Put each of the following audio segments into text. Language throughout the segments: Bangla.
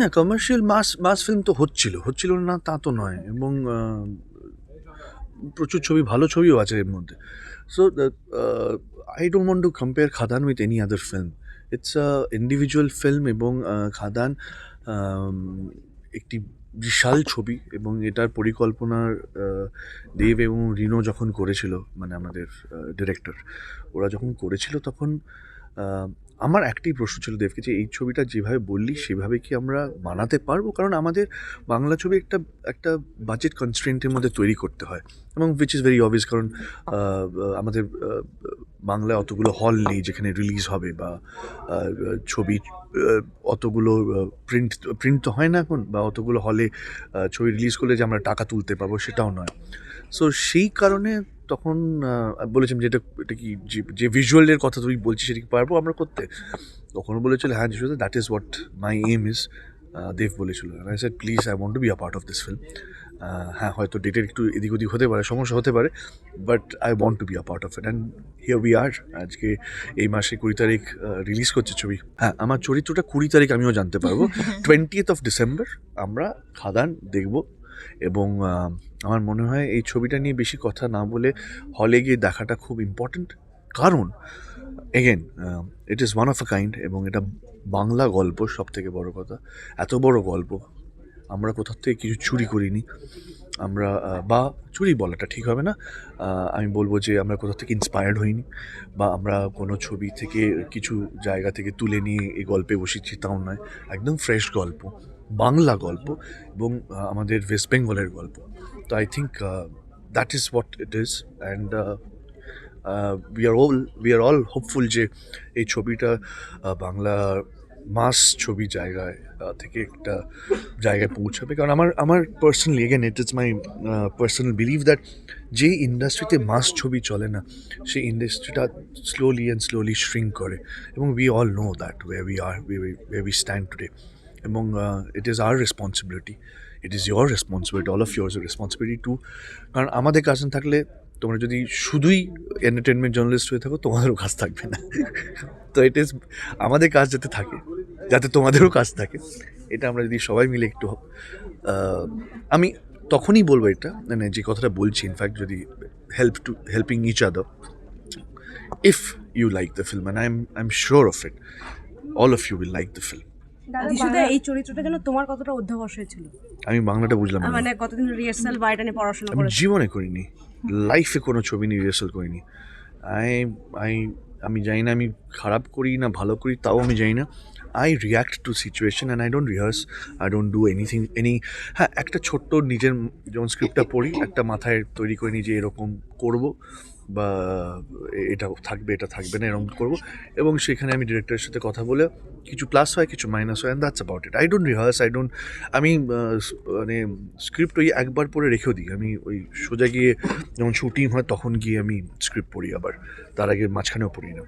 না কমার্শিয়াল মাস মাস ফিল্ম তো হচ্ছিল হচ্ছিল না তা তো নয়, এবং প্রচুর ছবি, ভালো ছবিও আছে এর মধ্যে। So I don't want to compare Khadaan with any other film it's a individual film এবং খাদান একটি বিশাল ছবি এবং এটার পরিকল্পনার দেব এবং রিনো যখন করেছিল মানে আমাদের ডিরেক্টর ওরা যখন করেছিল তখন আমার একটাই প্রশ্ন ছিল দেবকে যে, এই ছবিটা যেভাবে বললি, সেভাবে কি আমরা বানাতে পারব? কারণ আমাদের বাংলা ছবি একটা একটা বাজেট কনস্ট্রেন্টের মধ্যে তৈরি করতে হয় এবং উইচ ইজ ভেরি অবভিয়াস কারণ আমাদের বাংলায় অতগুলো হল নেই যেখানে রিলিজ হবে বা ছবি অতগুলো প্রিন্ট প্রিন্ট তো হয় না এখন বা অতগুলো হলে ছবি রিলিজ করলে যে আমরা টাকা তুলতে পারব সেটাও নয়। সো সেই কারণে তখন বলেছিলাম যে এটা এটা কি যে- ভিজুয়ালের কথা তুই বলছিস সেটা কি পারব আমরা করতে? তখন বলেছিল হ্যাঁ Jisshu that is what my aim is Dev বলেছিল। I said please I want to be a part of this film হ্যাঁ হয়তো ডেটের একটু এদিক ওদিক হতে পারে সমস্যা হতে পারে but I want to be a part of it and here we are আজকে এই মাসে কুড়ি তারিখ রিলিজ করছে ছবি। হ্যাঁ আমার চরিত্রটা কুড়ি তারিখ আমিও জানতে পারব। টোয়েন্টিয়েথ অফ ডিসেম্বর আমরা খাদান দেখব। এবং আমার মনে হয় এই ছবিটা নিয়ে বেশি কথা না বলে হলে গিয়ে দেখাটা খুব ইম্পর্ট্যান্ট কারণ again it is one of a kind এবং এটা বাংলা গল্প সব থেকে বড় কথা। এত বড় গল্প, আমরা কোথাও থেকে কিছু চুরি করিনি। আমরা বা চুরি বলাটা ঠিক হবে না। আমি বলব যে আমরা কোথাও থেকে ইন্সপায়ার্ড হইনি বা আমরা কোনো ছবি থেকে কিছু জায়গা থেকে তুলে নিয়ে এই গল্পে বসেছি, তাও নয়। একদম ফ্রেশ গল্প। বাংলা গল্প এবং আমাদের ওয়েস্ট বেঙ্গলের গল্প। তো I think that is what it is and we are all we are all hopeful যে এই ছবিটা বাংলা মাস ছবি জায়গায় থেকে একটা জায়গায় পৌঁছাবে। কারণ আমার আমার personally again it is my personal believe that যে ইন্ডাস্ট্রিতে মাস ছবি চলে না, সেই ইন্ডাস্ট্রিটা স্লোলি অ্যান্ড স্লোলি শ্রিঙ্ক করে। এবং we all know that way we are we stand today এবং it is our responsibility it is your responsibility all of yours responsibility too কারণ আমাদের কাছে থাকলে তোমরা যদি শুধুই এন্টারটেনমেন্ট জার্নালিস্ট হয়ে থাকো, তোমাদেরও কাজ থাকবে না। তো ইট ইজ আমাদের কাজ যাতে থাকে, যাতে তোমাদেরও কাজ থাকে, এটা আমরা যদি সবাই মিলে একটু আমি তখনই বলব এটা মানে যে কথাটা বলছি ইনফ্যাক্ট যদি help to helping each other if you like the film and I am I am sure of it all of you will like the film যিশুদা এই চরিত্রটা যেন তোমার কতটা অধ্যাবস হয়েছিল আমি বাংলাটা বুঝলাম না। মানে কতদিন রিহার্সাল বা এটা নিয়ে পড়াশোনা আমি করেছ? জীবনে করিনি। লাইফে কোনো ছবি নিয়ে রিহার্সাল করিনি। আই আই আমি জানি না আমি খারাপ করি না ভালো করি তাও আমি জানি না। I react to situation and I don't rehearse I don't do anything any হ্যাঁ একটা ছোট্ট নিজের যেমন স্ক্রিপ্টটা পড়ি একটা মাথায় তৈরি করে নিই যে এরকম করব। বা এটা থাকবে এটা থাকবে না এরকম করব। এবং সেখানে আমি ডিরেক্টরের সাথে কথা বলে কিছু প্লাস হয় কিছু মাইনাস হয় and that's about it I don't rehearse I don't আমি মানে স্ক্রিপ্ট ওই একবার পরে রেখেও দিই। আমি ওই সোজা গিয়ে যখন শুটিং হয় তখন গিয়ে আমি স্ক্রিপ্ট পড়ি আবার। তার আগে মাঝখানেও পড়ি না।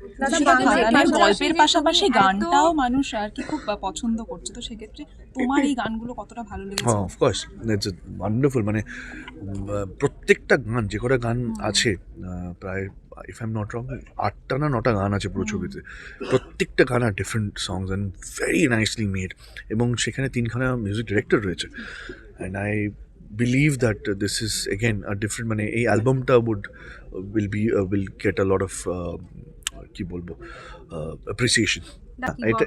গল্পের পাশাপাশি গানটাও মানুষ আর কি খুব পছন্দ করছে। তো সেক্ষেত্রে তোমার এই গানগুলো কতটা ভালো লেগেছে? হ্যাঁ অফকোর্স ইটস ওয়ান্ডারফুল মানে প্রত্যেকটা গান যে কটা গান আছে প্রায় if I am not wrong আটটা না নটা গান আছে পুরো ছবিতে। প্রত্যেকটা গান আর different songs and very nicely made এবং সেখানে তিনখানা মিউজিক ডিরেক্টর রয়েছে। And I believe that this is again a different মানে এই অ্যালবামটা would will be will get a lot of কী বলব অ্যাপ্রিসিয়েশন এটা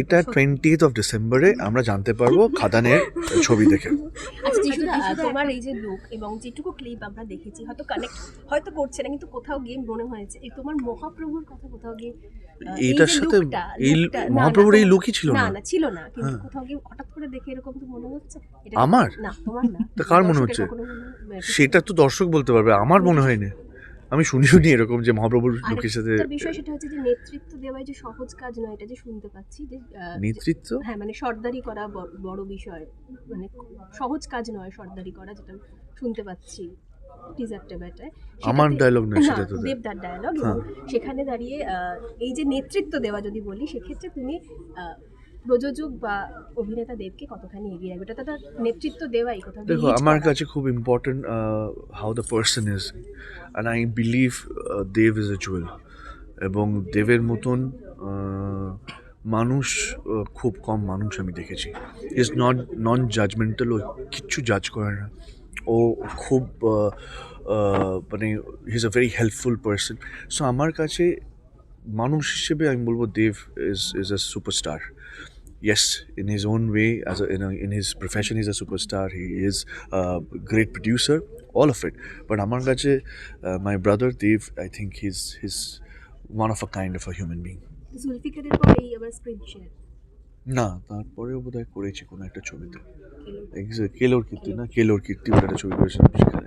এটা টোয়েন্টিথ অফ ডিসেম্বরে আমরা জানতে পারব খাদানের ছবি দেখে। আচ্ছা তোমার এই যে লুক এবং যেটুকু ক্লিপ আমরা দেখেছি হয়তো কানেক্ট হয়তো করছে না কিন্তু কোথাও গিয়ে মনে হয়েছে এই তোমার মহাপ্রভুর কথা কোথাও গিয়ে এইটার সাথে এই মহাপ্রভুর এই লুকই ছিল না। না না ছিল না কিন্তু হ্যাঁ। কোথাও গিয়ে হঠাৎ করে দেখে এরকম তো মনে হচ্ছে? এটা আমার? না তোমার না। কার মনে হচ্ছে? সেটা তো দর্শক বলতে পারবে আমার মনে হয়নি। আমি শুনি শুনি এরকম যে মহাপ্রভুর লোকের সাথে বিষয় সেটা হচ্ছে যে নেতৃত্ব দেওয়াই যে সহজ কাজ নয় এটা যে শুনতে পাচ্ছি যে নেতৃত্ব হ্যাঁ মানে সর্দারি করা বড়- বিষয় মানে সহজ কাজ নয় সর্দারি করা যেটা শুনতে পাচ্ছি আমার নয় না, সেটা তো। দেবদার ডায়লগ হ্যাঁ। সেখানে দাঁড়িয়ে এই যে নেতৃত্ব দেওয়া যদি বলি সেক্ষেত্রে তুমি প্রযোজক বা অভিনেতা দেবকে কতখানি এগিয়ে রাখবে? এটা তো তার নেতৃত্ব দেওয়াই কোথাও দেখো আমার কাছে খুব important how the person is and I believe Dev is a jewel এবং দেবের মতন মানুষ খুব কম মানুষ আমি দেখেছি। ইজ নট নন জাজমেন্টাল ও কিচ্ছু জাজ করে না। ও খুব আহ, মানে he is a very helpful person so আমার কাছে মানুষ হিসেবে আমি বলব Dev is is a superstar yes in his own way as a, in, a, in his profession he's a superstar he is a great producer all of it but amar kache uh, my brother dev i think he's he's one of a kind of a human being জুলফিকারের পরেই আবার স্ক্রিন শেয়ার না তারপরেও বোধ হয় করেছি কোনো একটা ছবিতে Exa- কেলোর কীর্তি না কেলোর কীর্তি বলে একটা ছবি করেছিলাম সেখানে